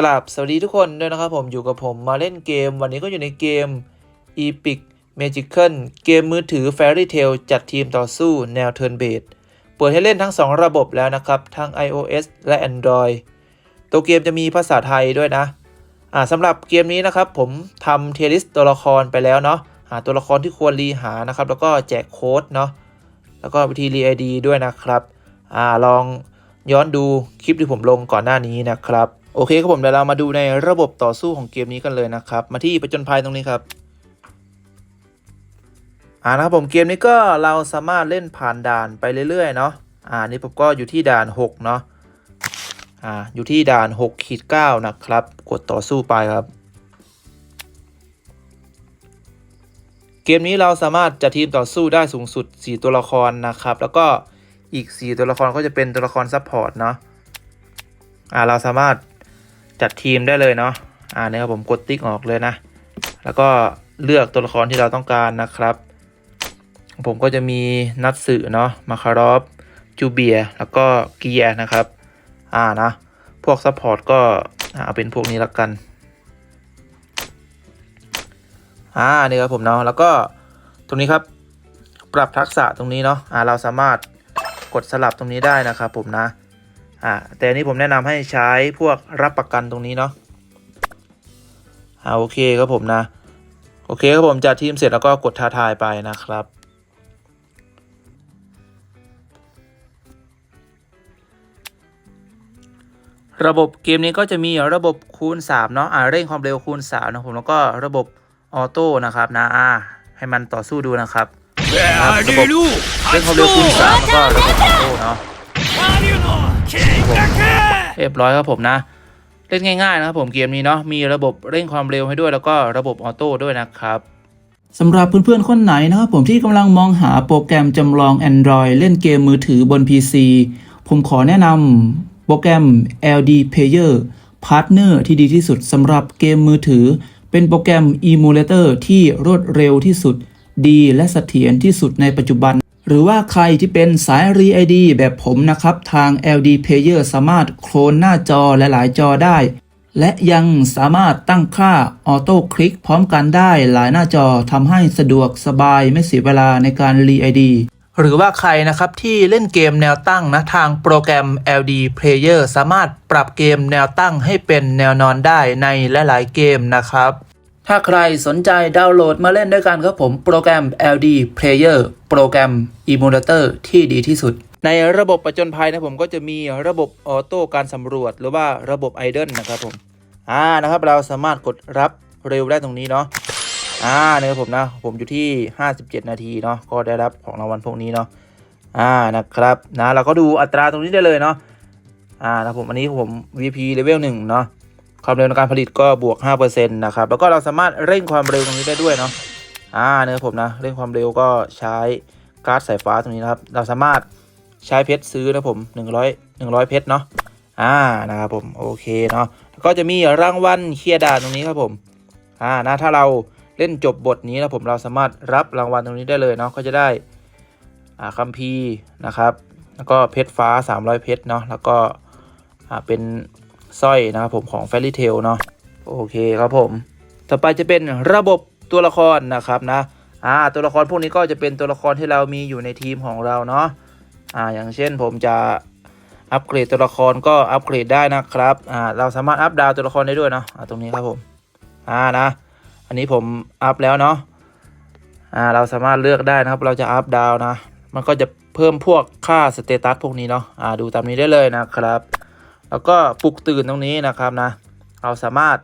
กราบสวัสดีทุกคนด้วยนะครับผมอยู่กับผมมาเล่นเกม วันนี้ก็อยู่ในเกม Epic Magical เกมมือถือ Fairy Tail จัดทีมต่อสู้แนว Turn Based เปิดให้เล่นทั้ง 2 ระบบแล้วนะครับ ทั้ง iOS และ Android ตัวเกมจะมีภาษาไทยด้วยนะอ่าสำหรับเกมนี้นะครับผมทำเทลิสตัวละครไปแล้วเนาะหาตัวละครที่ควรรีหานะครับ แล้วก็แจกโค้ดเนาะแล้วก็วิธีรีไอดีด้วยนะครับอ่าลองย้อนดูคลิปที่ผมลงก่อนหน้านี้นะครับ โอเคครับผมเดี๋ยวเรามาดูในระบบต่อสู้ของเกมนี้กันเลยนะครับ มาที่ประจนภัยตรงนี้ครับอ่านะครับผมเกมนี้ก็เราสามารถเล่นผ่านด่านไปเรื่อยๆเนาะอ่านี่ผมก็อยู่ที่ด่าน 6 เนาะอ่าอยู่ที่ด่าน6ขีด9นะครับ กดต่อสู้ไปครับ เกมนี้เราสามารถจัดทีมต่อสู้ได้สูงสุด 4 ตัวละครนะครับ แล้วก็อีก 4 ตัวละครก็จะเป็นตัวละครซัพพอร์ตเนาะอ่าเราสามารถ จัดทีมได้เลยเนาะอ่าเนี่ยครับผมกดติ๊กออกเลยนะ แล้วก็เลือกตัวละครที่เราต้องการนะครับ ผมก็จะมีนัตสึเนาะมาคารอฟจูเบียแล้วก็เกียร์นะครับ อ่านะพวกซัพพอร์ตก็เอาเป็นพวกนี้ละกันอ่านี่ครับผมเนาะแล้วก็ตรงนี้ครับปรับทักษะตรงนี้เนาะอ่าเราสามารถกดสลับตรงนี้ได้นะครับผมนะ อ่าแต่อันนี้ผมแนะนำให้ใช้พวกรับประกันตรงนี้เนาะอ่าโอเคครับผมนะ โอเคครับผมจัดทีมเสร็จแล้วก็กดท้าทายไปนะครับระบบเกมนี้ก็จะมีระบบคูณ 3 เนาะอ่าเร่งความเร็วคูณ3นะผมแล้วก็ระบบออโต้นะครับนะอ่าให้มันต่อสู้ดูนะครับครับระบบเร่งความเร็วคูณ3แล้วก็ระบบออโต้เนาะ เรียบร้อยครับผมนะ เล่นง่ายๆนะครับผมเกมนี้เนาะมีระบบเร่งความเร็วให้ด้วยแล้วก็ระบบออโต้ด้วยนะครับสำหรับเพื่อนๆ คนไหนนะครับผมที่กำลังมองหาโปรแกรมจำลอง Android เล่นเกมมือถือบน PC ผมขอแนะนำโปรแกรม LD Player Partner ที่ดีที่สุดสำหรับเกมมือถือ เป็นโปรแกรม Emulator ที่รวดเร็วที่สุด ดีและเสถียรที่สุดในปัจจุบัน หรือว่าใครที่เป็นสาย r e ID แบบผมนะครับ ทาง LD Player สามารถโคลนหน้าจอหลายๆจอได้ และยังสามารถตั้งค่าออโต้คลิกพร้อมกันได้หลายหน้าจอทำให้สะดวกสบายไม่เสียเวลาในการรีไอดีหรือว่าใครนะครับที่เล่นเกมแนวตั้งนะทางโปรแกรม LD Player สามารถปรับเกมแนวตั้งให้เป็นแนวนอนได้ในหลาย ๆ เกมนะครับ ถ้าใครสนใจดาวน์โหลดมาเล่นด้วยกันครับผมโปรแกรม LD Player โปรแกรม Emulator ที่ดีที่สุด ในระบบประจนภัยนะผมก็จะมีระบบออโต้การสำรวจ หรือว่าระบบไอเดนนะครับผมอ่านะครับเราสามารถกดรับเร็วได้ตรงนี้เนาะอ่าเนี่ยผมนะผมอยู่ที่ 57 นาทีเนาะก็ได้รับของรางวัลพวกนี้เนาะอ่านะครับนะเราก็ดูอัตราตรงนี้ได้เลยเนาะอ่านะผมอันนี้ผม VP level 1เนาะ ความเร็วในการผลิตก็บวก 5%นะครับ แล้วก็เราสามารถเร่งความเร็วตรงนี้ได้ด้วยเนาะ อ่าเนี่ยผมนะ เร่งความเร็วก็ใช้การ์ดสายฟ้าตรงนี้นะครับ เราสามารถใช้เพชรซื้อนะผม 100 100 เพชรเนาะ อ่า นะครับผม โอเคเนาะแล้วก็จะมีรางวัลเคลียร์ด่านตรงนี้ครับผม อ่า นะ ถ้าเราเล่นจบบทนี้นะผม เราสามารถรับรางวัลตรงนี้ได้เลยเนาะ ก็จะได้ อ่าคัมภีร์นะครับ แล้วก็เพชรฟ้า 300 เพชรเนาะ แล้วก็ อ่า เป็น สร้อยนะครับผมของ Fairy Tail เนาะโอเคครับผม ต่อไปจะเป็นระบบตัวละครนะครับนะอ่าตัวละครพวกนี้ก็จะเป็นตัวละครที่เรามีอยู่ในทีมของเราเนาะอ่าอย่างเช่นผมจะอัปเกรดตัวละครก็อัปเกรดได้นะครับอ่าเราสามารถอัปดาวตัวละครได้ด้วยเนาะอ่าตรงนี้ครับผมอ่านะ อันนี้ผมอัพแล้วเนาะอ่าเราสามารถเลือกได้นะครับ เราจะอัพดาวนะ มันก็จะเพิ่มพวกค่าสเตตัสพวกนี้เนาะอ่าดูตามนี้ได้เลยนะครับ แล้วก็ปลุกตื่นตรงนี้นะครับนะ เราสามารถ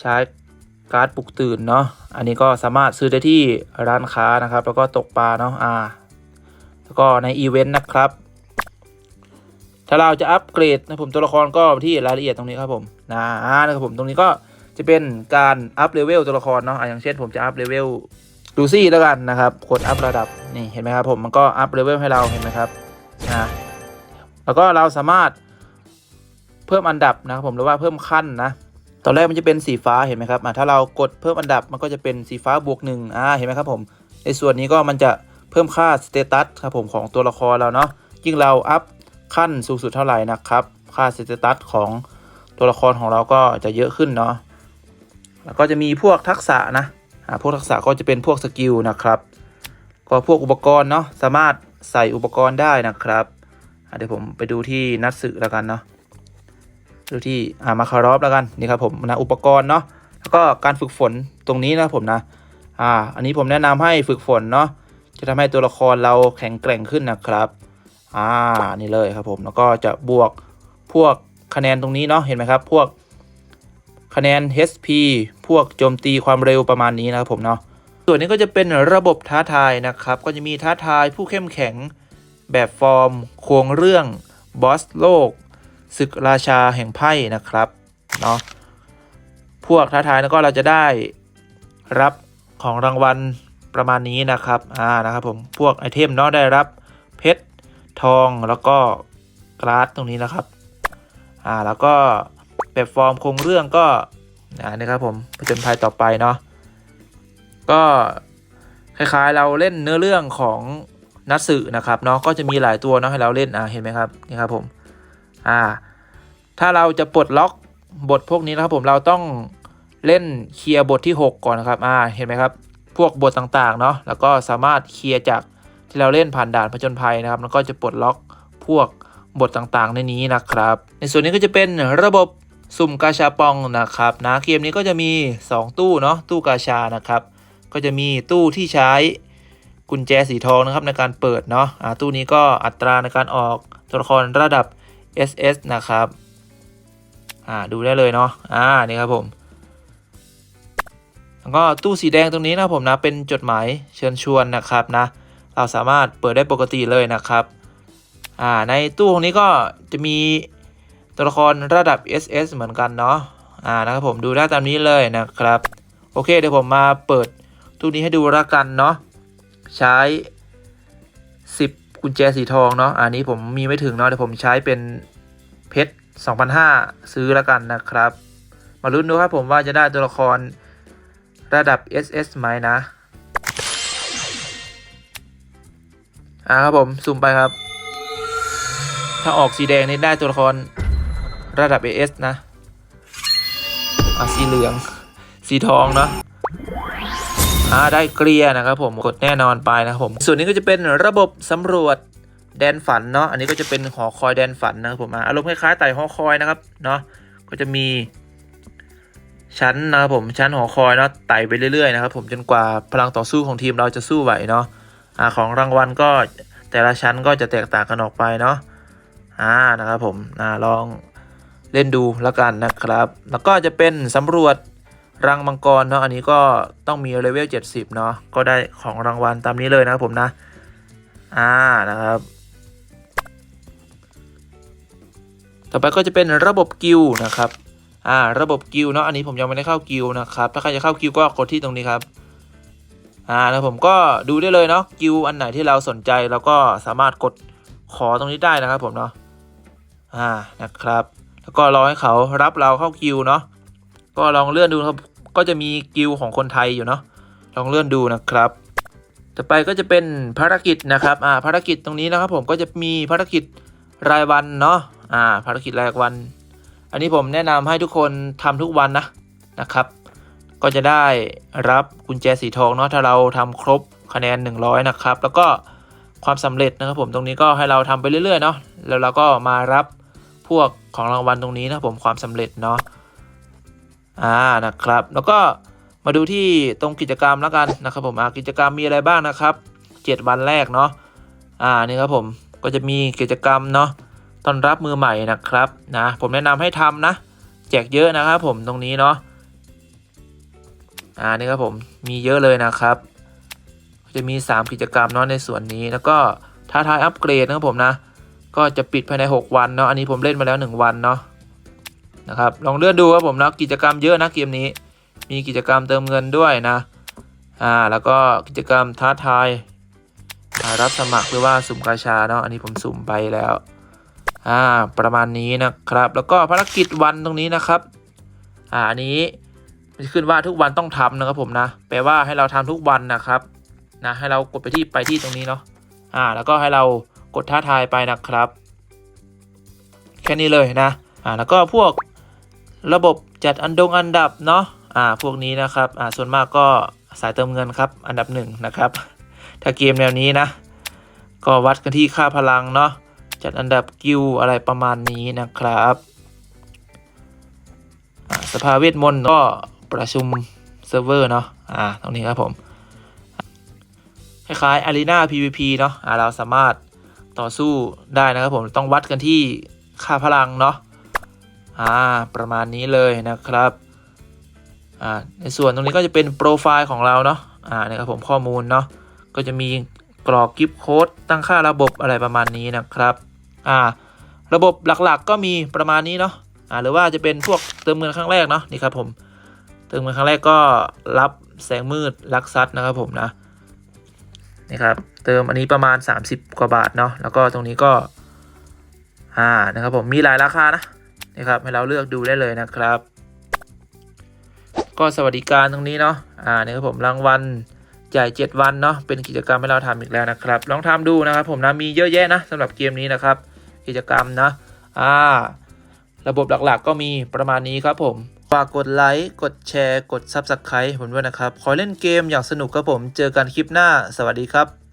ใช้การ์ดปลุกตื่นเนาะ อันนี้ก็สามารถซื้อได้ที่ร้านค้านะครับ แล้วก็ตกปลาเนาะ อ่า แล้วก็ในอีเวนต์นะครับ ถ้าเราจะอัปเกรดนะผมตัวละครก็ที่รายละเอียดตรงนี้ครับผมนะอ่านะครับผมตรงนี้ก็จะเป็นการอัพเลเวลตัวละครเนาะอะอย่างเช่น ผมจะอัพเลเวลลูซี่แล้วกันนะครับกดอัพระดับนี่เห็นไหมครับผมมันก็อัพเลเวลให้เราเห็นไหมครับนะแล้วก็เราสามารถ เพิ่มอันดับนะครับผมหรือว่าเพิ่มขั้นนะตอนแรกมันจะเป็นสีฟ้าเห็นไหมครับถ้าเรากดเพิ่มอันดับมันก็จะเป็นสีฟ้าบวกหนึ่งอ่าเห็นไหมครับผมในส่วนนี้ก็มันจะเพิ่มค่าสเตตัสครับผมของตัวละครเราเนาะยิ่งเราอัพขั้นสูงสุดเท่าไหร่นะครับ ค่าสเตตัสของตัวละครของเราก็จะเยอะขึ้นเนาะแล้วก็จะมีพวกทักษะนะพวกทักษะก็จะเป็นพวกสกิลนะครับ ก็พวกอุปกรณ์เนาะสามารถใส่อุปกรณ์ได้นะครับเดี๋ยวผมไปดูที่นัดสึแล้วกันเนาะ ดูที่อามาคารอฟแล้วกันนี่ครับผมนะอุปกรณ์เนาะแล้วก็การฝึกฝนตรงนี้นะผมนะอ่าอันนี้ผมแนะนำให้ฝึกฝนเนาะจะทำให้ตัวละครเราแข็งแกร่งขึ้นนะครับอ่านี่เลยครับผมแล้วก็จะบวกพวกคะแนนตรงนี้เนาะเห็นไหมครับ พวกคะแนน HP พวกโจมตีความเร็วประมาณนี้นะครับผมเนาะส่วนนี้ก็จะเป็นระบบท้าทายนะครับ ก็จะมีท้าทายผู้เข้มแข็งแบบฟอร์มโครงเรื่องบอสโลก ศึกราชาแห่งไพ่นะครับเนาะพวกท้าทายแล้วก็เราจะได้รับของรางวัลประมาณนี้นะครับอ่านะครับผมพวกไอเทมเนาะได้รับเพชรทองแล้วก็กราสตรงนี้นะครับอ่าแล้วก็แบบฟอร์มคงเรื่องก็อ่านี่ครับผมผจญภัยต่อไปเนาะก็คล้ายๆเราเล่นเนื้อเรื่องของนัตสึนะครับเนาะก็จะมีหลายตัวเนาะให้เราเล่นอ่าเห็นไหมครับนี่ครับผม อ่าถ้าเราจะปลดล็อกบทพวกนี้นะครับผมเราต้องเล่นเคลียร์บทที่ 6 ก่อนนะครับอ่าเห็นไหมครับ พวกบทต่างๆเนาะแล้วก็สามารถเคลียร์จากที่เราเล่นผ่านด่านผจญภัยนะครับ แล้วก็จะปลดล็อกพวกบทต่างๆ ในนี้นะครับ ในส่วนนี้ก็จะเป็นระบบสุ่มกาชาปองนะครับนะเกมนี้ก็จะมี 2 ตู้เนาะตู้กาชานะครับ ก็จะมีตู้ที่ใช้กุญแจสีทองนะครับในการเปิดเนาะอ่าตู้นี้ก็อัตราในการออกตัวละครระดับ SS นะครับ อ่า ดูได้เลยเนาะ อ่า นี่ครับผม แล้วก็ตู้สีแดงตรงนี้นะผมนะ เป็นจดหมายเชิญชวนนะครับนะ เราสามารถเปิดได้ปกติเลยนะครับ อ่า ในตู้ตรงนี้ก็จะมีตัวละครระดับ SS เหมือนกันเนาะ อ่า นะครับผม ดูได้ตามนี้เลยนะครับ โอเค เดี๋ยวผมมาเปิดตู้นี้ให้ดูละกันเนาะ ใช้ 10 กุญแจสีทองเนาะอันนี้ผมมีไม่ถึงเนาะเดี๋ยวผมใช้เป็นเพชร2,500ซื้อละกันนะครับ มาลุ้นดูครับผมว่าจะได้ตัวละครระดับ SS ไหมนะอ่าครับผมซูมไปครับ ถ้าออกสีแดงนี่ได้ตัวละครระดับ AS นะอะสีเหลือง สีทองเนาะ อ่าได้เกลียนะครับผมกดแน่นอนไปนะครับผมส่วนนี้ก็จะเป็นระบบสำรวจแดนฝันเนาะอันนี้ก็จะเป็นหอคอยแดนฝันนะครับผมอะอารมณ์คล้ายๆไต่หอคอยนะครับเนาะก็จะมีชั้นนะครับผมชั้นหอคอยเนาะไต่ไปเรื่อยๆนะครับผมจนกว่าพลังต่อสู้ของทีมเราจะสู้ไหวเนาะอ่าของรางวัลก็แต่ละชั้นก็จะแตกต่างกันออกไปเนาะอ่านะครับผมอ่าลองเล่นดูแล้วกันนะครับ แล้วก็จะเป็นสำรวจ รังมังกรเนาะอันนี้ก็ต้องมีเลเวล 70 เนาะก็ได้ของรางวัลตามนี้เลยนะครับผมนะ อ่านะครับ ต่อไปก็จะเป็นระบบกิลนะครับ อ่าระบบกิลเนาะอันนี้ผมยังไม่ได้เข้ากิลนะครับ ถ้าใครจะเข้ากิลก็กดที่ตรงนี้ครับ อ่าแล้วผมก็ดูได้เลยเนาะกิลอันไหนที่เราสนใจแล้วก็สามารถกดขอตรงนี้ได้นะครับผมเนาะ อ่านะครับ แล้วก็รอให้เขารับเราเข้ากิลเนาะ ก็ลองเลื่อนดูครับ ก็จะมีกิลของคนไทยอยู่เนาะลองเลื่อนดูนะครับ ต่อไปก็จะเป็นภารกิจนะครับอ่าภารกิจตรงนี้นะครับ ผมก็จะมีภารกิจรายวันเนาะอ่าภารกิจรายวัน อันนี้ผมแนะนำให้ทุกคนทำทุกวันนะนะครับ ก็จะได้รับกุญแจสีทองเนาะถ้าเราทำครบคะแนน 100 นะครับ แล้วก็ความสำเร็จนะครับผมตรงนี้ก็ให้เราทำไปเรื่อยๆเนาะแล้วเราก็มารับพวกของรางวัลตรงนี้นะผมความสำเร็จเนาะ อ่านะครับ แล้วก็มาดูที่ตรงกิจกรรมแล้วกันนะครับผมอ่ากิจกรรมมีอะไรบ้างนะครับ 7 วันแรกเนาะอ่านี่ครับผมก็จะมีกิจกรรมเนาะต้อนรับมือใหม่นะครับนะผมแนะนำให้ทำนะ แจกเยอะนะครับผมตรงนี้เนาะอ่านี่ครับผมมีเยอะเลยนะครับ จะมี 3 กิจกรรมเนาะในส่วนนี้แล้วก็ท้าทายอัปเกรดนะครับผมนะก็จะปิดภายใน 6 วันเนาะอันนี้ผมเล่นมาแล้ว 1 วันเนาะ นะครับ ลองเลื่อนดูครับผมนะกิจกรรมเยอะนะเกมนี้ มีกิจกรรมเติมเงินด้วยนะ อ่า แล้วก็กิจกรรมท้าทายรับสมัครหรือว่าสุ่มกาชาเนาะ อันนี้ผมสุ่มไปแล้ว อ่า ประมาณนี้นะครับ แล้วก็ภารกิจวันตรงนี้นะครับ อ่า อันนี้มันขึ้นว่าทุกวันต้องทำนะครับผมนะ แปลว่าให้เราทำทุกวันนะครับ นะ ให้เรากดไปที่ไปที่ตรงนี้เนาะ อ่า แล้วก็ให้เรากดท้าทายไปนะครับ แค่นี้เลยนะ อ่า แล้วก็พวก ระบบจัดอันดงอันดับเนาะอ่าพวกนี้นะครับอ่าส่วนมากก็สายเติมเงินครับอันดับหนึ่งนะครับ ถ้าเกมแนวนี้นะ ก็วัดกันที่ค่าพลังเนาะจัดอันดับกิลอะไรประมาณนี้นะครับอ่าสภาเวทมนต์ก็ประชุมเซิร์ฟเวอร์เนาะอ่าตรงนี้ครับผมคล้ายๆ Arena PVP เนาะอ่าเราสามารถต่อสู้ได้นะครับผมต้องวัดกันที่ค่าพลังเนาะ อ่าประมาณนี้เลยนะครับอ่าในส่วนตรงนี้ก็จะเป็นโปรไฟล์ของเราเนาะอ่านะครับผมข้อมูลเนาะก็จะมีกรอกกิฟต์โค้ดตั้งค่าระบบอะไรประมาณนี้นะครับอ่าระบบหลักๆก็มีประมาณนี้เนาะอ่าหรือว่าจะเป็นพวกเติมเงินครั้งแรกเนาะนี่ครับผมเติมเงินครั้งแรกก็รับแสงมืดลักซัดนะครับผมนะนี่ครับเติมอันนี้ประมาณ 30 กว่าบาทเนาะแล้วก็ตรงนี้ก็อ่านะครับผมมีหลายราคานะ นี่ครับให้เราเลือกดูได้เลยนะครับ ก็สวัสดิการตรงนี้เนาะอ่านี่ครับผมรางวัลจ่าย7วันเนาะเป็นกิจกรรมให้เราทำอีกแล้วนะครับ ลองทำดูนะครับ ผมนะมีเยอะแยะนะสำหรับเกมนี้นะครับ กิจกรรมนะอ่าระบบหลักๆ ก็มีประมาณนี้ครับผมฝากกดไลค์ กดแชร์ กด Subscribe ผมด้วยนะครับ ขอเล่นเกมอย่างสนุกครับผม เจอกันคลิปหน้า สวัสดีครับ